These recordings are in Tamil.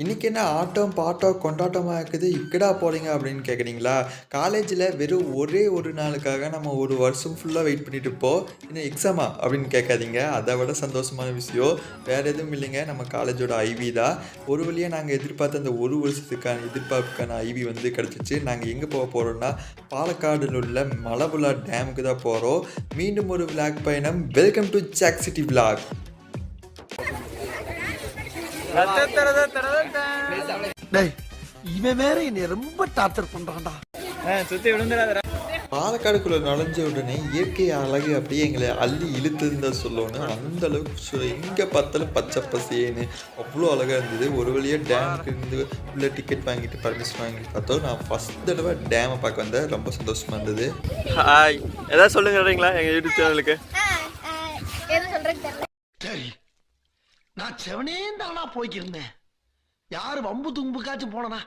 இன்னைக்கு என்ன ஆட்டம் பாட்டம் கொண்டாட்டமாக இருக்குது? இக்கடா போகிறீங்க அப்படின்னு கேட்குறீங்களா காலேஜில் வெறும் ஒரே ஒரு நாளுக்காக நம்ம ஒரு வருஷம் ஃபுல்லாக வெயிட் பண்ணிட்டு இருப்போம். இன்னும் எக்ஸாமா அப்படின்னு கேட்காதீங்க. அதை விட சந்தோஷமான விஷயம். வேறு எதுவும் இல்லைங்க. நம்ம காலேஜோட ஐவி தான். ஒரு வழியாக நாங்கள் எதிர்பார்த்த அந்த ஒரு வருஷத்துக்கான எதிர்பார்ப்புக்கான ஐவி வந்து கிடச்சிச்சு. நாங்கள் எங்கே போக போகிறோம்னா பாலக்காடில் உள்ள மலபுலா டேமுக்கு தான் போகிறோம் மீண்டும் ஒரு விளாக் பயணம். Welcome to Jack city vlog டேய் இவன் வேற என்னை ரொம்ப டார்ச்சர் பண்றான்டா. சுத்தி விழுந்துடாத பாலக்காடுக்குள்ள நுழைஞ்ச உடனே இயற்கை அழகு அப்படியே எங்களை அள்ளி இழுத்துன்னு தான் சொல்லணும் அந்த அளவுக்கு எங்க பார்த்தாலும் பச்சை பசேன்னு அவ்வளோ அழகா இருந்தது. ஒரு வழியாக டேமுக்கு இருந்து உள்ள டிக்கெட் வாங்கிட்டு பர்மிஷன் வாங்கிட்டு பார்த்தோம். நான் ஃபர்ஸ்ட் தடவை டேமை பார்க்க வந்தேன். ரொம்ப சந்தோஷமா இருந்தது. ஹாய் ஏதாவது சொல்லுங்கறீங்களா எங்க யூடியூப் சேனலுக்கு நான் செவனே தானா போய்க்கிருந்தேன். யாரு வம்பு தும்புக்காச்சும் போனனா?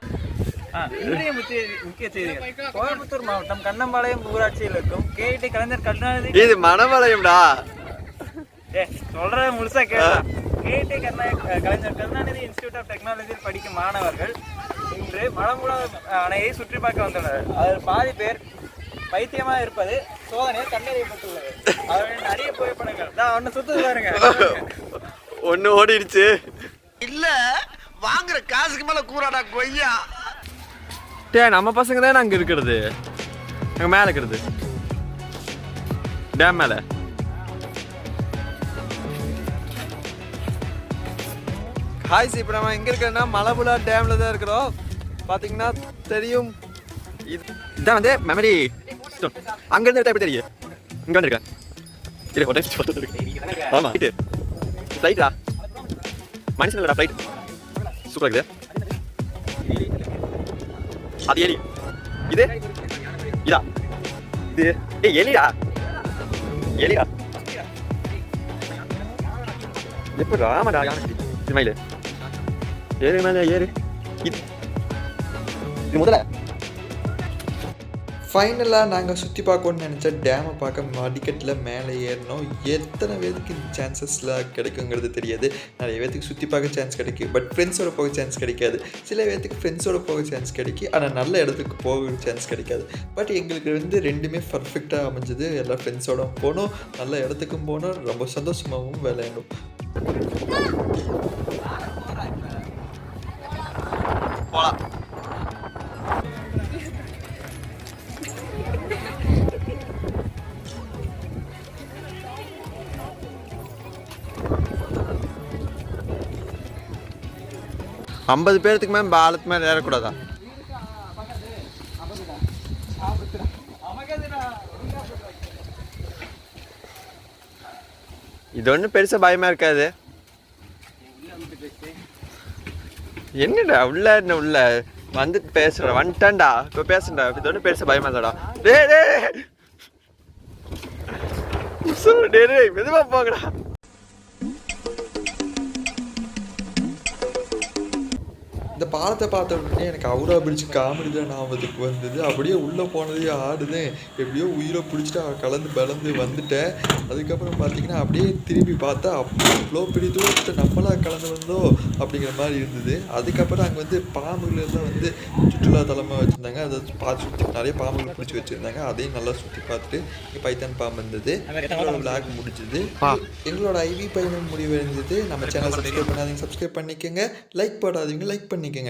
இன்றைய முக்கிய முக்கிய செய்திகள். கோயம்புத்தூர் மாவட்டம் கண்ணம்பாளையம் ஊராட்சியில் இருக்கும் கேடி கலைஞர் கருணாநிதி. இது மணமலையும்டா ஏ சொல்றத முழுசா கேளு கேடி கலைஞர் கருணாநிதி இன்ஸ்டிடியூட் ஆஃப் டெக்னாலஜியில் படிக்கும் மாணவர்கள் இன்று மலம்புழா அணையை சுற்றி பார்க்க வந்துள்ளனர். அதில் பாதி பேர் பைத்தியமா இருப்பது சோதனையில் கண்டறியப்பட்டுள்ளது. அவர்களின் நிறைய புகைப்படங்கள். தான் ஒன்று சுத்துது பாருங்க. ஒன்று ஓடிடுச்சு. இல்ல வாங்குற காசுக்கு மேல கூறாடா கொய்யா. டே நம்ம பசங்க தானே அங்கே இருக்கிறது? அங்கே மேலே இருக்கிறது. டேம் மேலே. ஹாய்ஸ் இப்போ நம்ம எங்கே இருக்கிறோன்னா மலபுலா டேமில் தான் இருக்கிறோம். பார்த்தீங்கன்னா தெரியும். இது இதான் வந்து மெமரி அங்கேருந்து எடுத்தா எப்படி தெரியும்? இங்கே வந்துருக்கேன். இரு ஃப்ளைட்டா மனுஷன் இல்லடா ஃப்ளைட் சூப்பராக இருக்குது. அது எலி இது? இதா? இது? ஏய் எலிடா எலிடா எப்படி ஆமாடா யானை இது மயிலு ஏறு மேலே ஏறு. இது. இது முதல்ல. ஃபைனலாக நாங்கள் சுற்றி பார்க்கணும்னு நினச்ச டேமை பார்க்க மடிக்கட்டில் மேலே ஏறினோம் எத்தனை பேருக்கு இந்த சான்சஸ்லாம் கிடைக்குங்கிறது தெரியாது. நிறைய பேத்துக்கு சுற்றி பார்க்க சான்ஸ் கிடைக்கும் பட் ஃப்ரெண்ட்ஸோட போக சான்ஸ் கிடைக்காது. சில பேர்த்துக்கு ஃப்ரெண்ட்ஸோட போக சான்ஸ் கிடைக்கும் ஆனால் நல்ல இடத்துக்கு போக சான்ஸ் கிடைக்காது. பட் எங்களுக்கு வந்து ரெண்டுமே பர்ஃபெக்டாக அமைஞ்சது. எல்லா ஃப்ரெண்ட்ஸோட போனோம் நல்ல இடத்துக்கும் போனோம் ரொம்ப சந்தோஷமாகவும் விளையாடும் ஐம்பது பேர்த்துக்கு மேம் பாலத்து மேலே ஏறக்கூடாதா? இது ஒன்றும் பெருசாக பயமாக இருக்காது. என்னடா உள்ள என்ன உள்ள? வந்துட்டு பேசுறா வந்துட்டான்டா இப்போ பேசுண்டா இது ஒன்றும் பெருசாக பயமா இல்லடா. டே டே சொல்லு டே டே மெதுவாக போங்கடா. பாலத்தை பார்த்த உடனே எனக்கு அவுரா பிடிச்சி காமெடி தான் ஞாபகத்துக்கு வந்தது. அப்படியே உள்ளே போனதே ஆடுதேன். எப்படியோ உயிரை பிடிச்சிட்டு கலந்து பலந்து வந்துட்டேன். அதுக்கப்புறம் பார்த்தீங்கன்னா அப்படியே திரும்பி பார்த்தா அவ்வளோ பெரிய தூரத்தை நம்மளா கலந்து வந்தோம் அப்படிங்கிற மாதிரி இருந்தது. அதுக்கப்புறம் அங்கே வந்து பாம்புகள் எல்லாம் வந்து சுற்றுலா தலமாக வச்சுருந்தாங்க. அதை பார்த்து சுற்றி நிறைய பாம்புகள் பிடிச்சி வச்சுருந்தாங்க. அதையும் நல்லா சுற்றி பார்த்துட்டு இங்கே பைத்தான் பாம்பு இருந்தது எங்களோட விளாக் முடிஞ்சது. எங்களோட ஐவி பயணம் முடிவடைந்தது. நம்ம சேனல் சப்ஸ்கிரைப் பண்ணாதீங்க. சப்ஸ்கிரைப் பண்ணிக்கோங்க. லைக் போடாதீங்க. லைக் பண்ணிக்கோங்க.